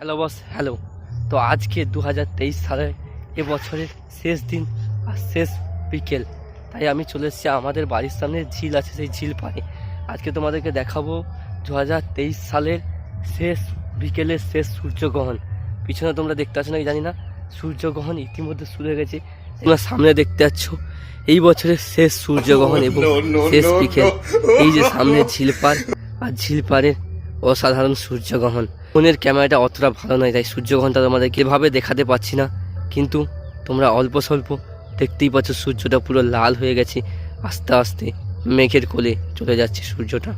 Hello boss hello তো আজকে দু হাজার তেইশ সালের এবছরের শেষ দিন আর শেষ বিকেল। তাই আমি চলে এসেছি আমাদের বাড়ির সামনে। ঝিল আছে সেই ঝিল পাড়ে। আজকে তোমাদেরকে দেখাবো দু হাজার তেইশ সালের শেষ বিকেলের শেষ সূর্যগ্রহণ। পিছনে তোমরা দেখতে পাচ্ছ নাকি জানি না? সূর্যগ্রহণ ইতিমধ্যে শুরু হয়ে গেছে। তোমরা সামনে দেখতে পাচ্ছ এই বছরের শেষ সূর্যগ্রহণ এবং শেষ বিকেল। এই যে সামনে ঝিলপাড় আর ঝিলপাড়ের অসাধারণ সূর্যগ্রহণ। ফোনের ক্যামেরাটা অতটা ভালো নয়, তাই সূর্যগ্রহণটা তোমাদের কীভাবে দেখাতে পাচ্ছি না। কিন্তু তোমরা অল্প স্বল্প দেখতেই পাচ্ছ সূর্যটা পুরো লাল হয়ে গেছে, আস্তে আস্তে মেঘের কোলে চলে যাচ্ছে সূর্যটা।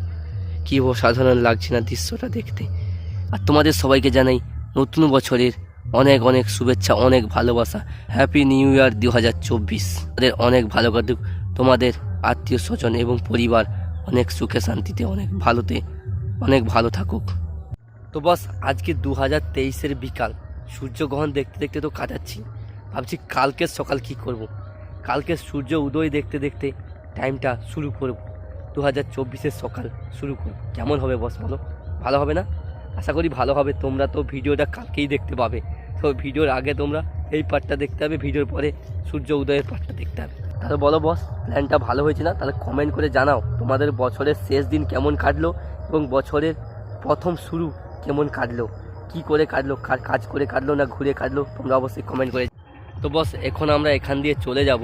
কি অসাধারণ লাগছে না দৃশ্যটা দেখতে। আর তোমাদের সবাইকে জানাই, নতুন বছরের অনেক অনেক শুভেচ্ছা, অনেক ভালোবাসা। হ্যাপি নিউ ইয়ার দু হাজার চব্বিশ। তাদের অনেক ভালো কাটুক। তোমাদের আত্মীয় স্বজন এবং পরিবার অনেক সুখে শান্তিতে, অনেক ভালোতে অনেক ভালো থাকুক। তো বস, আজকে দু হাজার তেইশের বিকাল। সূর্যগ্রহণ দেখতে দেখতে তো কাটাচ্ছি। ভাবছি কালকের সকাল কি করব। কালকে সূর্য উদয় দেখতে দেখতে টাইমটা শুরু করব। দু হাজার চব্বিশের সকাল শুরু করব। কেমন হবে বস বলো? ভালো হবে না? আশা করি ভালো হবে। তোমরা তো ভিডিওটা কালকেই দেখতে পাবে। তো ভিডিওর আগে তোমরা এই পার্টটা দেখতে হবে ভিডিওর পরে সূর্য উদয়ের পার্টটা দেখতে হবে তাহলে বলো বস প্ল্যানটা ভালো হয়েছে না? তাহলে কমেন্ট করে জানাও। তোমাদের বছরের শেষ দিন কেমন কাটলো? এবং বছরের প্রথম শুরু কেমন কাটলো? কি করে কাটলো? কার কাজ করে কাটলো না ঘুরে কাটলো? তোমরা অবশ্যই কমেন্ট করে তো বস এখন আমরা এখান দিয়ে চলে যাব।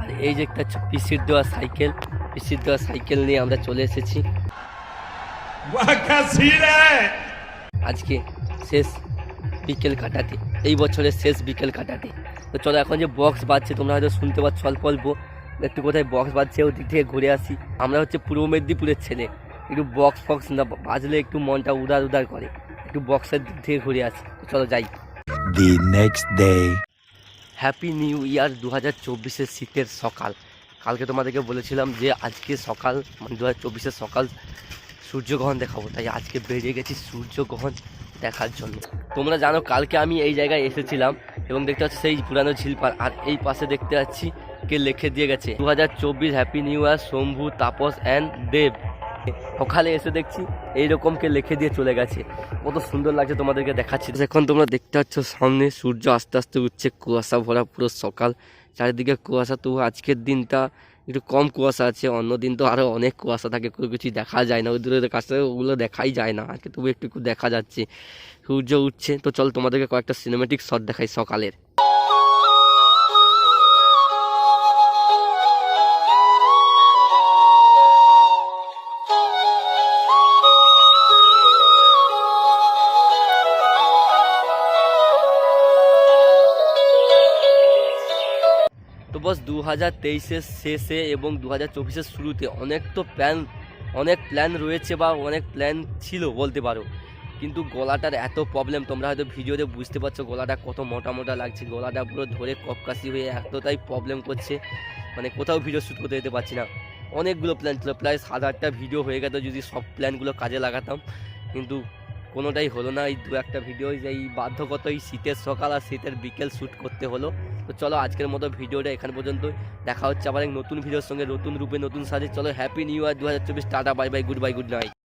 আর এই যে একটা পিসির দেওয়া সাইকেল পিসির দেওয়া সাইকেল নিয়ে আমরা চলে এসেছি। আজকে শেষ বিকেল কাটাতে এই বছরের শেষ বিকেল কাটাতে। তো চলো এখন যে বক্স বাজছে তোমরা হয়তো শুনতে পাচ্ছ অল্প অল্প। একটু কোথায় বক্স বাজছে ওদিক থেকে ঘুরে আসি। আমরা হচ্ছে পূর্ব মেদিনীপুরের ছেলে। একটু বক্স ফক্স না বাজলে একটু মনটা উদার উদার করে। একটু বক্সের দিক থেকে ঘুরে আসি। চলো যাই। The next day. Happy new year দু হাজার চব্বিশের শীতের সকাল। কালকে তোমাদেরকে বলেছিলাম যে আজকে সকাল মানে দু হাজার চব্বিশের সকাল সূর্যগ্রহণ দেখাবো। তাই আজকে বেরিয়ে গেছি সূর্যগ্রহণ দেখার জন্য। তোমরা জানো কালকে আমি এই জায়গায় এসেছিলাম এবং দেখতে পাচ্ছি সেই পুরানো ঝিলপাড়। আর এই পাশে দেখতে পাচ্ছি কে লিখে দিয়ে গেছে দু হাজার চব্বিশ happy new year Shambhu Tapas and Dev. সকালে এসে দেখছি এইরকম কে লিখে দিয়ে চলে গেছে। কত সুন্দর লাগছে তোমাদেরকে দেখাচ্ছি। এখন তোমরা দেখতে পাচ্ছ সামনে সূর্য আস্তে আস্তে উঠছে কুয়াশা ভরা পুরো সকাল। চারিদিকে কুয়াশা তবু আজকের দিনটা একটু কম কুয়াশা আছে অন্য দিন তো আরও অনেক কুয়াশা থাকে, কোনো কিছু দেখা যায় না। ওই দূরের কাছ থেকে ওগুলো দেখাই যায় না, আজকে তবু একটু একটু দেখা যাচ্ছে। সূর্য উঠছে, তো চল তোমাদেরকে কয়েকটা সিনেমেটিক শট দেখাই সকালের। তো বস দু হাজার তেইশের শেষে এবং দু হাজার চব্বিশের শুরুতে অনেক তো প্ল্যান অনেক প্ল্যান রয়েছে বা অনেক প্ল্যান ছিল বলতে পারো। কিন্তু গলাটার এত প্রবলেম তোমরা হয়তো ভিডিওতে বুঝতে পারছ গলাটা কত মোটা মোটা লাগছে, গলাটা পুরো ধরে কপকাশি হয়ে এতটাই প্রবলেম করছে। মানে কোথাও ভিডিও শ্যুট করতে যেতে পারছি না। অনেকগুলো প্ল্যান ছিল, প্রায় সাত আটটা ভিডিও হয়ে গেল যদি সব প্ল্যানগুলো কাজে লাগাতাম। কিন্তু কোনোটাই হলো না। এই দু একটা ভিডিও এই বাধ্যগত এই শীতের সকাল আর শীতের বিকেল শ্যুট করতে হলো। তো চলো আজকের মতো ভিডিওটা এখান পর্যন্ত দেখা হচ্ছে আবার এক নতুন ভিডিওর সঙ্গে নতুন রূপে, নতুন সাজে। চলো হ্যাপি নিউ ইয়ার দু হাজার চব্বিশ। Tata bye bye goodbye good night